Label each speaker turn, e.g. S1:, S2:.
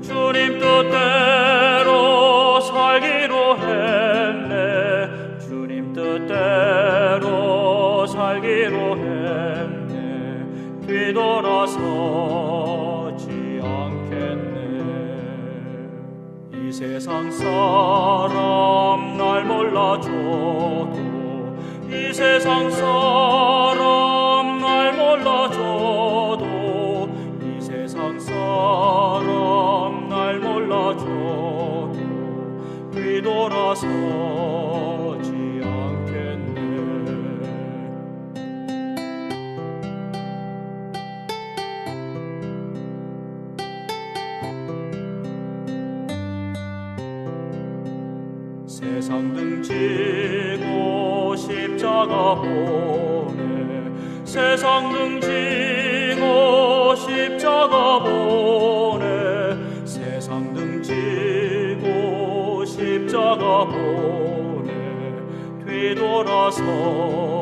S1: 주님 뜻대로 살기로 했네. 주님 뜻대로 살기로 했네. 뒤돌아서지 않겠네. 이 세상 사람 날 몰라줘도 이 세상 사람 돌아서지 않겠네. 세상 등지고 십자가 보내 세상 등지고 십자가 보내 십자가 보내 뒤돌아서